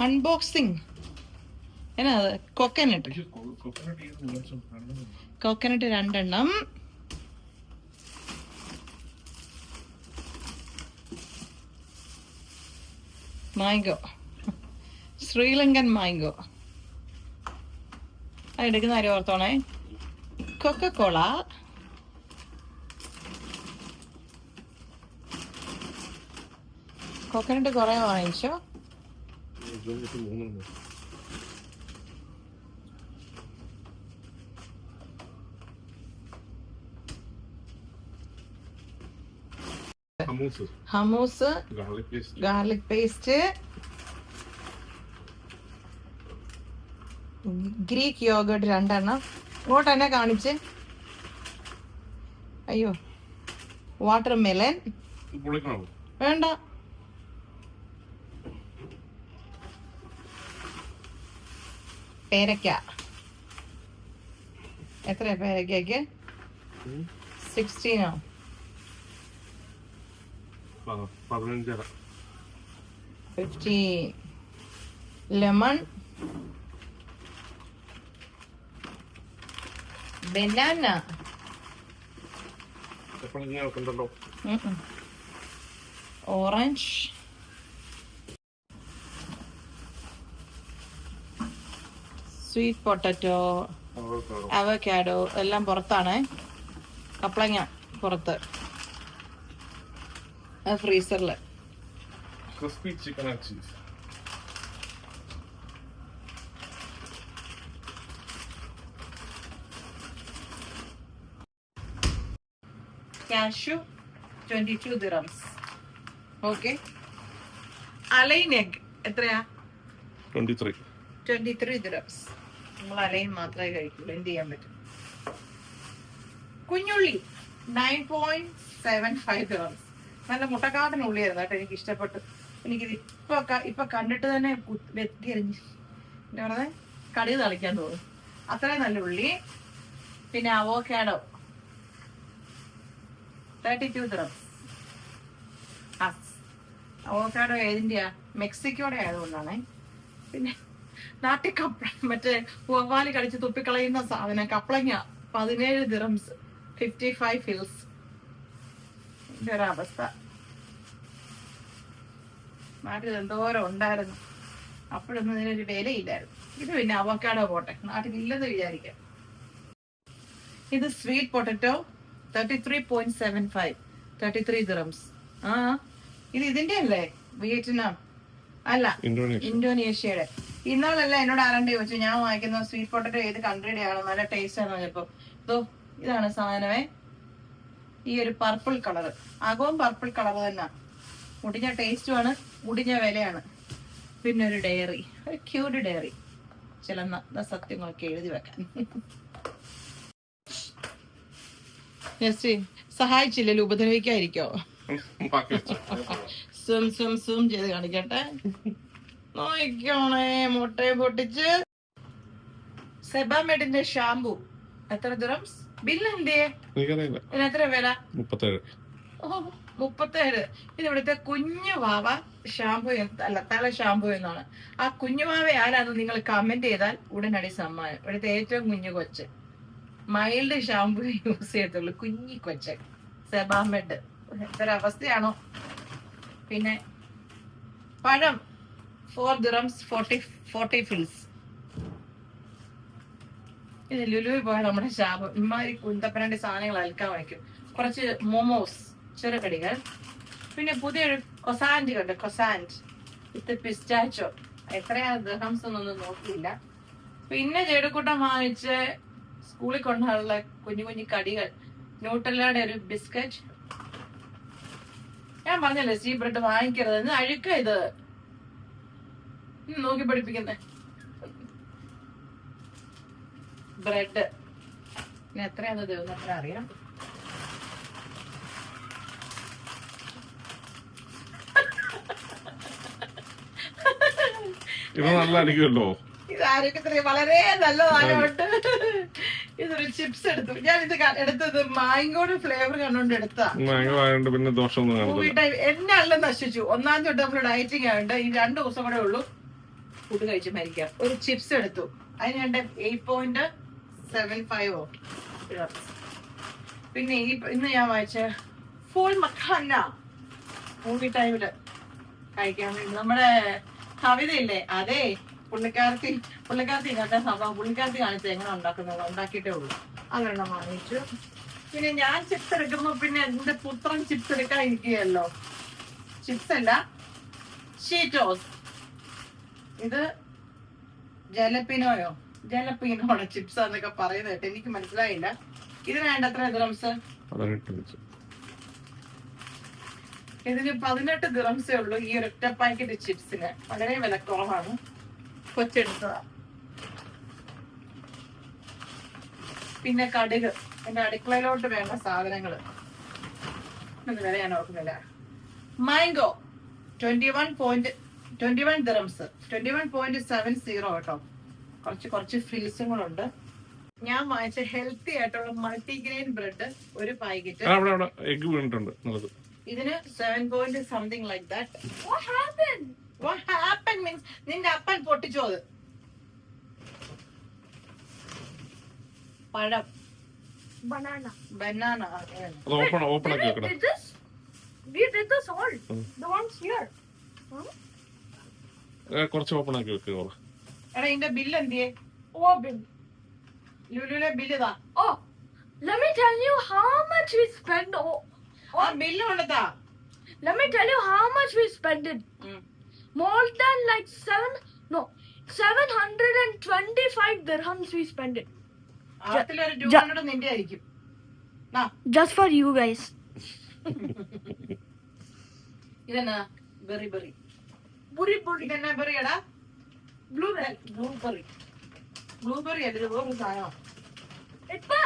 Unboxing എന്നാ അത്? Coconut coconut രണ്ടെണ്ണം. മാങ്കോ ശ്രീലങ്കൻ മാങ്കോ അത് എടുക്കുന്ന കാര്യം ഓർത്തോണേ? കൊക്കക്കോള കൊക്കനട്ട് കുറേ വാങ്ങിച്ചോ. ഇതിലൊക്കെ മൂന്നെണ്ണം hummus hummus garlic paste garlic paste Greek yogurt രണ്ടെണ്ണം. ഇങ്ങോട്ട് തന്നെ കാണിച്ച്. അയ്യോ. വാട്ടർ മെലൻ വേണ്ട. പേരയ്ക്ക. എത്ര പേരയ്ക്കയ്ക്ക്? സിക്സ്റ്റീനോ പതിനഞ്ചര. Fifteen lemon banana orange sweet potato avocado എല്ലാം പുറത്താണ്. കപ്ലങ്ങ പുറത്ത്. ഫ്രീസറിൽ. Crispy chicken and cheese. Cashew twenty two dirhams okay. Al Ain egg എത്രയാ? Twenty three twenty three dirhams നമ്മൾ അലൈൻ മാത്രമേ കഴിക്കുള്ളൂ. എന്ത് ചെയ്യാൻ പറ്റും? കുഞ്ഞുള്ളി nine point seven five grams നല്ല മുട്ടക്കാട്ടൻ ഉള്ളിയായിരുന്നു കേട്ടോ എനിക്ക് ഇഷ്ടപ്പെട്ടു എനിക്കിത് ഇപ്പൊ ഇപ്പൊ കണ്ടിട്ട് തന്നെ വെത്തി എറിഞ്ഞ്. എന്താ പറയുന്നത് കടുക് തളിക്കാൻ തോന്നും അത്രയും നല്ല ഉള്ളി. പിന്നെ avocado thirty two grams avocado ഏതിന്റെയാ? മെക്സിക്കോടെ ആയതുകൊണ്ടാണേ. പിന്നെ നാട്ടിൽ കപ്പ മറ്റേ വവ്വാൽ കടിച്ച് തുപ്പിക്കളയുന്ന സാധനം കപ്പളങ്ങ പതിനേഴ് ദിറംസ് ഫിഫ്റ്റി ഫൈവ് ഫിൽസ് ഒരവസ്ഥ നാട്ടിൽ എന്തോരം ഉണ്ടായിരുന്നു. അപ്പോഴൊന്നും ഇതിനൊരു വിലയില്ലായിരുന്നു. ഇത് പിന്നെ അവക്കാടോ പോട്ടെ. നാട്ടിൽ ഇല്ലെന്ന് വിചാരിക്കാം. ഇത് sweet potato thirty three point seven five thirty three dirhams ആ ഇത് ഇതിന്റെ അല്ലേ വിയറ്റ്നാം. അല്ല ഇന്തോനേഷ്യ. ഇന്തോനേഷ്യയുടെ. ഇന്നാളല്ല എന്നോട് ആരണ്ട് ചോദിച്ചു? ഞാൻ വാങ്ങിക്കുന്ന സ്വീറ്റ് പൊട്ടറ്റോ ഏത് കൺട്രിയുടെ ആണ് നല്ല ടേസ്റ്റ് ആണെന്ന് പറഞ്ഞപ്പോ ഇതോ ഇതാണ് സാധനമേ. ഈ ഒരു പർപ്പിൾ കളർ അകവും പർപ്പിൾ കളർ തന്നെ. മുടിഞ്ഞ ടേസ്റ്റുമാണ് മുടിഞ്ഞ വിലയാണ്. പിന്നെ ഒരു ഡയറി ഒരു ക്യൂട്ട് ഡയറി ചില സത്യങ്ങളൊക്കെ എഴുതി വെക്കാൻ. സഹായിച്ചില്ലല്ലോ ഉപദ്രവിക്കാതിരിക്കോ. സും സും സും ചെയ്ത് കാണിക്കട്ടെ. നോക്കണേ മുട്ടയെ പൊട്ടിച്ച്. സെബാമെഡിന്റെ ഷാംപൂ. എത്ര ദിറംസ് ബില്ല് എന്തേ ഇതിന് എത്ര വില? മുപ്പത്തേഴ്. ഓ മുപ്പത്തേഴ്. ഇത് ഇവിടുത്തെ കുഞ്ഞു വാവ ഷാംപൂ അല്ല തല ഷാംപൂ എന്നാണ്. ആ കുഞ്ഞു വാവ ആരാന്ന് നിങ്ങൾ കമന്റ് ചെയ്താൽ ഉടനടി സമ്മാനം. ഇവിടുത്തെ ഏറ്റവും കുഞ്ഞു കൊച്ച്. മൈൽഡ് ഷാംപൂ യൂസ് ചെയ്യത്തുള്ളൂ കുഞ്ഞി കൊച്ച്. സെബാമെഡ്. എത്ര അവസ്ഥയാണോ? പിന്നെ പഴം. Four dirhams forty forty fils ഇത് ലുലുവിൽ പോയ നമ്മുടെ ശാപം ഇമാതിരി കുന്തപ്പനന്റെ സാധനങ്ങൾ അൽക്കാൻ വയ്ക്കും. കുറച്ച് മോമോസ് ചെറുകടികൾ. പിന്നെ പുതിയൊരു കൊസാൻഡ് കണ്ട് കൊസാൻഡ് വിത്ത് പിസ്റ്റാച്ചോ. എത്രയാ ദഹംസ് എന്നൊന്നും നോക്കിയില്ല. പിന്നെ ചെടുക്കൂട്ടം വാങ്ങിച്ച് സ്കൂളിൽ കൊണ്ടുള്ള കുഞ്ഞു കുഞ്ഞു കടികൾ. ന്യൂട്ടല്ലയുടെ ഒരു ബിസ്ക്കറ്റ്. ഞാൻ പറഞ്ഞല്ലേ സീ ബ്രെഡ് വാങ്ങിക്കരുത് അഴുക്ക ഇത്. നോക്കി പഠിപ്പിക്കുന്നേ. ബ്രെഡ്. എത്രയാന്ന് എത്രയാന്ന് എത്ര അറിയാം ഇവ നല്ല അടിക്കുമല്ലോ ഇത് ആരോഗ്യത്തിന് വളരെ നല്ലതാണ് ഇതൊരു ചിപ്സ് എടുത്തു. ഞാൻ ഇത് എടുത്തത് മാങ്കോയുടെ ഫ്ലേവർ കണ്ടോണ്ട് എടുത്താ പിന്നെ മൂവി എന്നെ അല്ല നശിച്ചു. ഒന്നാം തൊട്ട് നമ്മൾ ഡയറ്റിംഗ് ആയതുകൊണ്ട് ഈ രണ്ടു ദിവസം കൂടെ ഉള്ളൂ. ഫുഡ് കഴിച്ച് മരിക്കാം. ഒരു ചിപ്സ് എടുത്തു. അതിന് രണ്ട് എയ്റ്റ് പോയിന്റ് സെവൻ ഫൈവോ പിന്നെ ഈ ഇന്ന് ഞാൻ വായിച്ച ഫുൾ മക്കളല്ല മൂവി ടൈമിൽ കഴിക്കാൻ വേണ്ടി. നമ്മുടെ കവിതയില്ലേ? അതെ പുള്ളിക്കാരത്തി പുള്ളിക്കാരത്തി ഇങ്ങനത്തെ സംഭവം. പുള്ളിക്കാരത്തി കാണിച്ചത് എങ്ങനെ ഉണ്ടാക്കുന്നത്? ഉണ്ടാക്കിയിട്ടേ ഉള്ളൂ. അങ്ങനെ വാങ്ങിച്ചു. പിന്നെ ഞാൻ ചിപ്സ് എടുക്കുമ്പോ പിന്നെ എന്റെ പുത്രൻ ചിപ്സ് എടുക്കാൻ ഇരിക്കുകയല്ലോ. ചിപ്സ് അല്ല ഷീറ്റോസ് ഇത് ജലപ്പിനോയോ ജലപ്പിനോടെ ചിപ്സ് എന്നൊക്കെ പറയുന്നത് കേട്ടോ എനിക്ക് മനസ്സിലായില്ല. ഇതിന് വേണ്ട എത്ര ദ്രംസ് പതിനെട്ട് വെച്ച്. ഇതിന് പതിനെട്ട് ഗ്രാംസേ ഉള്ളൂ ഈ ഒരൊറ്റ പാക്കറ്റ് ചിപ്സിന് വളരെ വില കുറവാണ് കൊച്ചെടുത്തതാ. പിന്നെ കടുക്. എന്റെ അടുക്കളയിലോട്ട് വേണ്ട സാധനങ്ങൾ. ഇത് വില ഞാൻ ഓർക്കുന്നില്ല. Mango twenty one point twenty one dirhams twenty one point seven zero കേട്ടോ. കുറച്ച് കുറച്ച് ഫിൽസും കൂടെ ഉണ്ട്. ഞാൻ വാങ്ങിച്ച ഹെൽത്തി ആയിട്ടുള്ള മൾട്ടിഗ്രെയിൻ ബ്രെഡ് ഒരു പാക്കറ്റ് ആ, അവിടെ അവിടെ എഗ് വീണിട്ടുണ്ട്. നല്ലത്. ഇതിന് seven point something like that? What happen means നിന്റെ അപ്പൻ പൊട്ടിച്ചോ അത്. പഴം. ബനാന ബനാന ഓപ്പൺ ഓപ്പൺ ആക്കി വെക്കണം? We did this all. Mm. The ones here. ഏ, കുറച്ച് ഓപ്പൺ ആക്കി വെക്കുക ഓളെ. എടാ ഇതിന്റെ ബില്ല് എന്തിയെ Oh, bin. ലുലുലെ ബില്ല് ഇതാ Oh, let me tell you how much we spend. Oh, ആ ബില്ല് കൊണ്ടെത്താ let me tell you how much we spent it. More than like seven. No, seven hundred and twenty-five dirhams we spent it. ആത്തിലൊരു two ജ- hundred നിന്റെ ആയിരിക്കും ആ Just for you guys. ഇതെന്നാ berry berry ഇതെന്നാ berry എടാ Blueberry. Blueberry blueberry അല്ല ഇത് വേറൊരു സാധനം Ipa,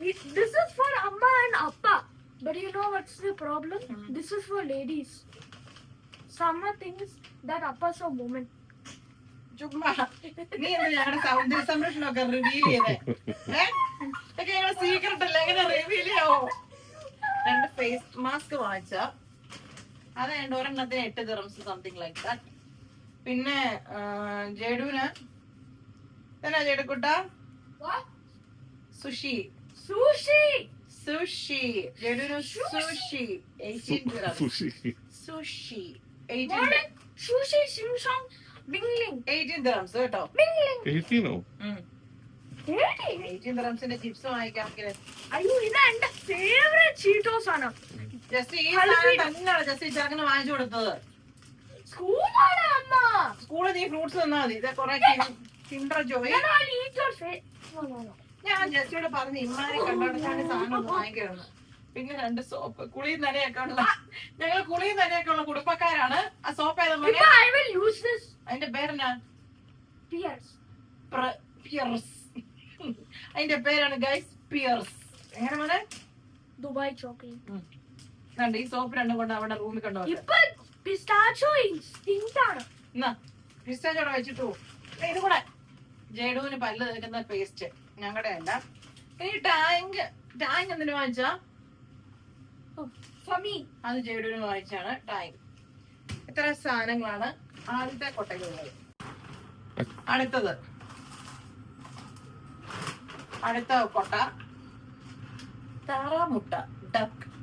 ദിസ് this ഫോർ അമ്മ ആൻഡ് അപ്പ. But you know what's the problem? Hmm. This is for ladies. Sama thinks that Appa's a woman. ചുമ്മാ നീ ഞങ്ങളുടെ സൗന്ദര്യ സംരക്ഷണമൊക്കെ റിവീൽ ചെയ്തേ ഏഹ് സീക്രട്ട് അല്ല എങ്ങനെ റിവീൽ ചെയ്യാവോ രണ്ട് ഫേസ് മാസ്ക് വാങ്ങിച്ച അത് രണ്ട് ഒരെണ്ണത്തിന് എട്ട് ദിറംസ് സംതിങ് ലൈക്ക് ദാറ്റ് പിന്നെ ജേഡുവിന്? എന്നാ ജേടുക്കുട്ട sushi. Sushi! Sushi. ജേഡുവിന് sushi? Eighteen sushi. Sushi. Eighteen sushi Sing Song eighteen dirhams കേട്ടോ. Bingling! എയ്റ്റീനോ? എയ്റ്റീൻ? ദിറംസിന്റെ ചിപ്സ് വാങ്ങിക്കാമെങ്കിൽ അയ്യോ ഇത് എന്റെ ഫേവറേറ്റ് ചീറ്റോസ് ആണ്. ജസ്റ്റ് ഈ Hello, സാധനം Peter. തന്നെയാണ് ജസ്റ്റ് ഈ ചെറുക്കന് വാങ്ങിച്ചു കൊടുത്തത്. സ്കൂളാണ് അമ്മ. സ്കൂളിൽ നീ ഫ്രൂട്ട്സ് തന്നാ മതി. ഇത് കൊറേ Kinder Joy. Then I'll eat your face. No, no, no. ഞാൻ ജസ്റ്റിയോട് പറഞ്ഞു കണ്ടോണ്ടാണ് സാധനം ഒന്ന് പിന്നെ രണ്ട് സോപ്പ് കുളിയും നനയൊക്കെ ഉള്ള ഞങ്ങൾ കുളിയും നനയൊക്കെ ഉള്ള കുടുംബക്കാരാണ്. ആ സോപ്പ് ഏതാ അതിന്റെ പേരെന്നാ? പിയർസ് അതിന്റെ പേരാണ് ഗൈസ് പിയർസ് എങ്ങനെ മോനെ? Dubai chocolate. കണ്ട് ഈ സോപ്പ് രണ്ടും കൊണ്ട് അവിടെ റൂമിൽ കണ്ടോ ഇപ്പൊ പിസ്റ്റാച്ചോ ആണ്. എന്നാ പിസ്റ്റാച്ചോടെ വെച്ചിട്ടു ദേ ഇത് കൂടെ. ജേഡുവിന് പല്ല് തേക്കുന്ന പേസ്റ്റ് ഞങ്ങളുടെ അല്ല. ഈ ടാങ്ക് ടാങ്ക് എന്തിനു വാങ്ങിച്ചാ? me. അത് ജേഡുവിന് വാങ്ങിച്ചാണ് ടാങ്ക്. ഇത്ര സാധനങ്ങളാണ് ആദ്യത്തെ കൊട്ടയ്ക്കുള്ളത് അടുത്തത്. അടുത്ത കൊട്ട. താറാമുട്ട ഡക്ക്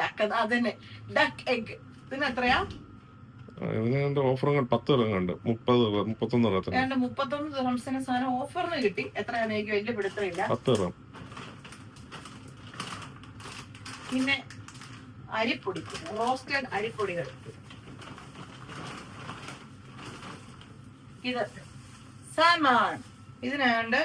ഡക്ക് അതന്നെ. ഡക്ക് എഗ് ഇതിന് എത്രയാ? പത്ത് കണ്ട്. മുപ്പത് മുപ്പത്തൊന്ന് ഏതാണ്ട് മുപ്പത്തൊന്ന് ദിറംസിന് സാധനം ഓഫറിന് കിട്ടി. എത്രയാണെന്ന് എനിക്ക് വലിയ പിടുത്തമില്ല. പത്ത് പിന്നെ അരിപ്പൊടി. റോസ്റ്റഡ് അരിപ്പൊടികൾ. ഇത്. സാമാൻ ഇതിനാണ്ട്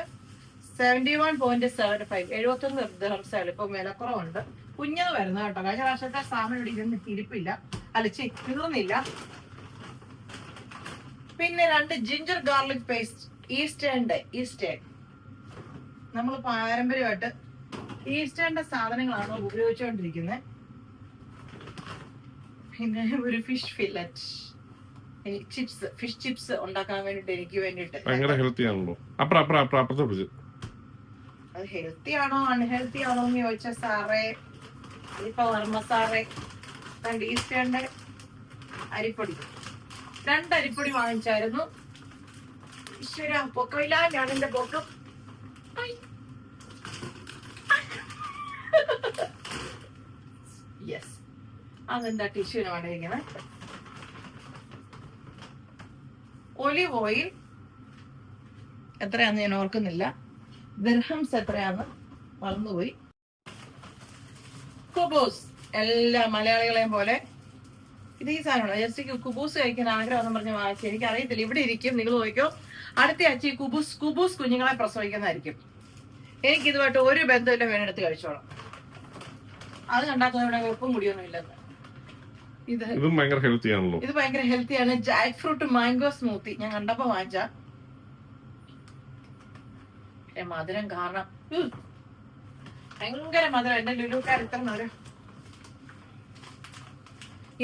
seventy one point seven five എഴുപത്തൊന്ന് ദിറംസാണ് ഇപ്പൊ വിലക്കുറവുണ്ട്. കുഞ്ഞത് വരുന്നത് കേട്ടോ കഴിഞ്ഞ പ്രാവശ്യത്തെ സാധനം ഇവിടെ ഇരുന്ന് ഇരിപ്പില്ല അല്ല ചി തീർന്നില്ല പിന്നെ രണ്ട് ജിഞ്ചർ ഗാർലിക് പേസ്റ്റ് ഈസ്റ്റേണിന്റെ ഈസ്റ്റേൺ നമ്മൾ പാരമ്പര്യമായിട്ട് ഈസ്റ്റേണിന്റെ സാധനങ്ങളാണ് ഉപയോഗിച്ചുകൊണ്ടിരിക്കുന്നത് പിന്നെ ഒരു fish fillet chips fish chips ഉണ്ടാക്കാൻ വേണ്ടിട്ട് എനിക്ക് വേണ്ടിട്ട് ഭയങ്കര ഹെൽത്തി ആണല്ലോ അത് ഹെൽത്തി ആണോ അൺഹെൽത്തി ആണോ എന്ന് ചോദിച്ചാൽ സാറേ ഇപ്പൊ പവർ സാറേ രണ്ട് അരിപ്പൊടി. രണ്ട് അരിപ്പൊടി വാങ്ങിച്ചായിരുന്നു. ഈശ്വര പൊക്കമില്ല ഞാൻ എന്റെ പൊക്കം. യെസ് അതെന്താ ടിഷ്യൂന് വേണ്ടിയിരിക്കുന്നത് ഒലിവ് ഓയിൽ എത്രയാന്ന് ഞാൻ ഓർക്കുന്നില്ല. ദർഹംസ് എത്രയാന്ന് മറന്നുപോയി. കുബൂസ് എല്ലാ മലയാളികളെയും പോലെ. ഇത് ഈ സാധനമാണ്. ജസ്റ്റ് കുബൂസ് കഴിക്കാൻ ആഗ്രഹം എന്ന് പറഞ്ഞ് വാങ്ങിച്ചു എനിക്ക് അറിയത്തില്ല ഇവിടെ ഇരിക്കും. നിങ്ങൾ നോക്കിയോ അടുത്ത ആഴ്ച ഈ കുബൂസ് കുബൂസ് കുഞ്ഞുങ്ങളെ പ്രസവിക്കുന്നതായിരിക്കും. എനിക്ക് ഇതുമായിട്ട് ഒരു ബന്ധമില്ല. വേണെടുത്ത് കഴിച്ചോളാം. അത് കണ്ടാൽ ഇവിടെ വെപ്പും മുടിയൊന്നും ഇല്ലെന്ന്. ഇത് ഇതും ഭയങ്കര ഹെൽത്തി ആണല്ലോ. ഇത് ഭയങ്കര ഹെൽത്തി ആണ്. ജാക്ക് ഫ്രൂട്ട് മാംഗോ സ്മൂത്തി ഞാൻ കണ്ടപ്പോ വാങ്ങിച്ച. മധുരം കാരണം. ഭയങ്കര മധുരം. എന്റെ ലുലുക്കാർ ഇത്ര മധുരം.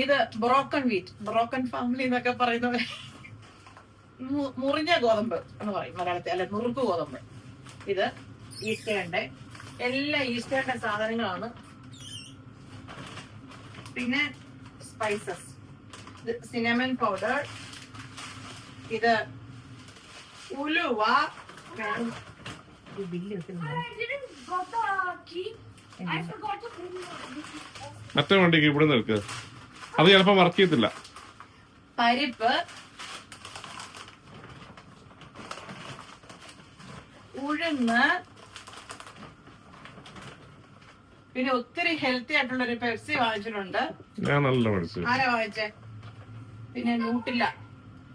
ഇത് ബ്രോക്കൺ വീറ്റ് ബ്രോക്കൺ ഫാമിലി എന്നൊക്കെ പറയുന്ന മുറിഞ്ഞ ഗോതമ്പ് എന്ന് പറയും മലയാളത്തിൽ. അല്ല നുറുക്ക് ഗോതമ്പ്. ഇത് ഈസ്റ്റേന്റെ എല്ലാ ഈസ്റ്റേന്റെ സാധനങ്ങളാണ്. പിന്നെ സ്പൈസസ് സിനമൻ പൗഡർ ഇത് ഉലുവ. മറ്റേ വണ്ടിക്ക് ഇവിടെ എടുക്കുക അത് ചിലപ്പോ വർക്ക് ചെയ്യത്തില്ല. പരിപ്പ്. ഉഴുന്ന്. പിന്നെ ഒത്തിരി ഹെൽത്തി ആയിട്ടുള്ള ഒരു പെപ്സി വാങ്ങിച്ചിട്ടുണ്ട്. ഞാൻ നല്ല പഠിച്ചു ആരാ വാങ്ങിച്ചേ? പിന്നെ നൂട്ടില്ല.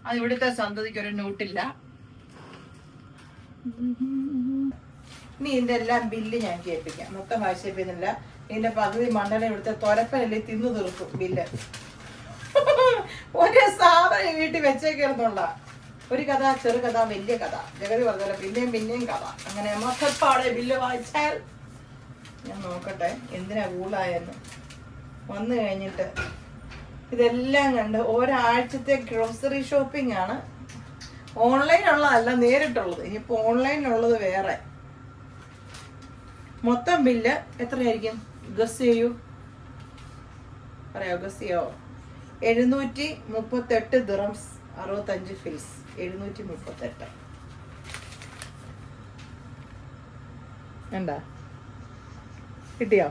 അത് ഇവിടുത്തെ സന്തതിക്ക് ഒരു നൂട്ടില്ല. ഇനി ഇതിന്റെ എല്ലാം ബില്ല് ഞാൻ കേൾപ്പിക്കാം. മൊത്തം വായിച്ചില്ല ഇതിന്റെ പകുതി മണ്ണെണ്ണ ഇവിടുത്തെ തൊരപ്പനല്ലേ തിന്നു തീർക്കും ബില്ല്. ഒരു സാധനം വീട്ടിൽ വെച്ചേക്കിരുന്നുള്ള ഒരു കഥ ചെറു കഥ വലിയ കഥ. ജഗതി പറഞ്ഞ പിന്നെയും പിന്നെയും കഥ. അങ്ങനെ മൊത്തപ്പാടെ ബില്ല് വായിച്ചാൽ ഞാൻ നോക്കട്ടെ എന്തിനാ കൂളായെന്ന് വന്നു കഴിഞ്ഞിട്ട് ഇതെല്ലാം കണ്ട് ഒരാഴ്ചത്തെ ഗ്രോസറി ഷോപ്പിംഗ് ആണ്. ഓൺലൈൻ ഉള്ളതല്ല നേരിട്ടുള്ളത്. ഇനിയിപ്പോ ഓൺലൈനിലുള്ളത് വേറെ. മൊത്തം ബില്ല് എത്രയായിരിക്കും? ഗസ് ചെയ്യൂ. പറയാമോ ഗസ് ചെയ്യാവോ? എഴുന്നൂറ്റി മുപ്പത്തെട്ട് ദിറംസ് അറുപത്തഞ്ച് ഫിൽസ് എഴുന്നൂറ്റി മുപ്പത്തെട്ട് എന്താ കിട്ടിയോ?